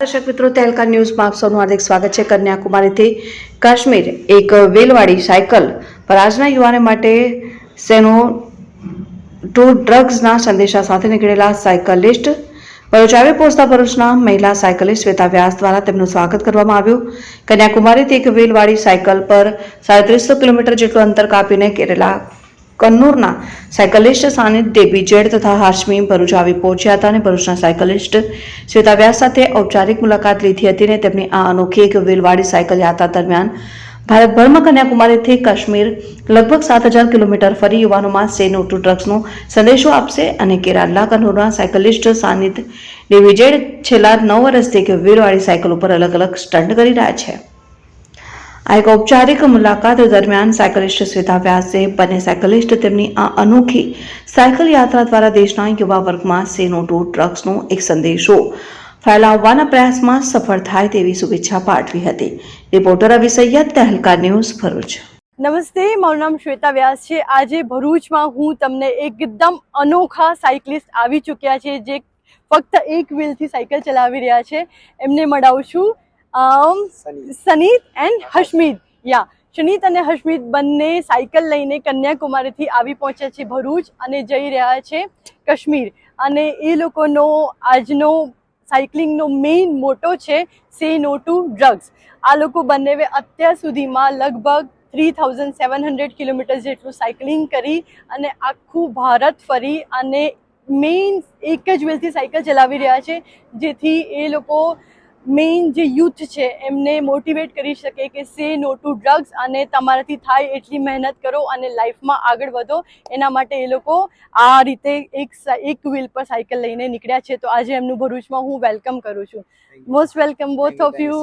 દર્શક મિત્રો તહેલકા ન્યૂઝમાં આપ સૌનું હાર્દિક સ્વાગત છે. કન્યાકુમારીથી કાશ્મીર એક વેલવાળી સાયકલ પર આજના યુવાનો માટે સેનો ટુ ડ્રગ્સના સંદેશા સાથે નીકળેલા સાયકલિસ્ટ ભરૂચ આવી પહોંચતા ભરૂચના મહિલા સાયકલિસ્ટ શ્વેતા વ્યાસ દ્વારા તેમનું સ્વાગત કરવામાં આવ્યું. કન્યાકુમારીથી એક વેલવાળી સાયકલ પર સાડત્રીસો કિલોમીટર જેટલું અંતર કાપીને કેરેલા કન્નૂરના સાયકલિસ્ટ સાનિધ્ય બીજેડ જેડ તથા હાશમી ભરૂચ આવી પહોંચ્યા હતા અને ભરૂચના સાયકલિસ્ટ શ્વેતા વ્યાસ સાથે ઔપચારિક મુલાકાત લીધી હતી અને તેમની આ અનોખી એક વેલવાડી સાયકલ યાત્રા દરમિયાન ભારતભરમાં કન્યાકુમારીથી કાશ્મીર લગભગ સાત હજાર કિલોમીટર ફરી યુવાનોમાં સે નો ટુ ડ્રગ્સનો સંદેશો આપશે અને કેરાલા કન્નૂરના સાયકલિસ્ટ સાનિધ વિજેડ છેલ્લા નવ વર્ષથી એક વેલવાડી સાયકલ ઉપર અલગ અલગ સ્ટન્ટ કરી રહ્યા છે. આ એક ઔપચારિક મુલાકાત દરમિયાન સાયકલિસ્ટ શ્વેતા વ્યાસે બંને સાયકલિસ્ટ તેમની આ અનોખી સાયકલ યાત્રા દ્વારા દેશના યુવા વર્ગમાં સેનો ટુ ડ્રગ્સનો એક સંદેશો ફેલાવવાના પ્રયાસમાં સફળ થાય તેવી શુભેચ્છા પાઠવી હતી. Reporter Ravi Sayed Tehelka news Bharuch. નમસ્તે, મારું નામ શ્વેતા વ્યાસ છે. આજે ભરૂચમાં હું તમને એકદમ અનોખા સાયકલિસ્ટ આવી ચૂક્યા છે, જે ફક્ત એક વ્હીલથી સાયકલ ચલાવી રહ્યા છે. એમને મળાવું છું. સનીત એન્ડ હશમીદ યા સુનીત અને હશમીદ બંને સાયકલ લઈને કન્યાકુમારીથી આવી પહોંચ્યા છે ભરૂચ અને જઈ રહ્યા છે કાશ્મીર. અને એ લોકોનો આજનો સાયકલિંગનો મેઇન મોટો છે સે નો ટુ ડ્રગ્સ આ લોકો બંને અત્યાર સુધીમાં લગભગ three thousand seven hundred kilometre cycling cycling કરી અને આખું ભારત ફરી અને મેઇન એક જ વેલથી સાયકલ ચલાવી રહ્યા છે જેથી એ લોકો મેઇન જે યુથ છે એમને મોટિવેટ કરી શકે કે સે નો ટુ ડ્રગ્સ અને તમારાથી થાય એટલી મહેનત કરો અને લાઈફમાં આગળ વધો. એના માટે એ લોકો આ રીતે એક એક વ્હીલ પર સાયકલ લઈને નીકળ્યા છે. તો આજે એમનું ભરૂચમાં હું વેલકમ કરું છું. Most welcome both of you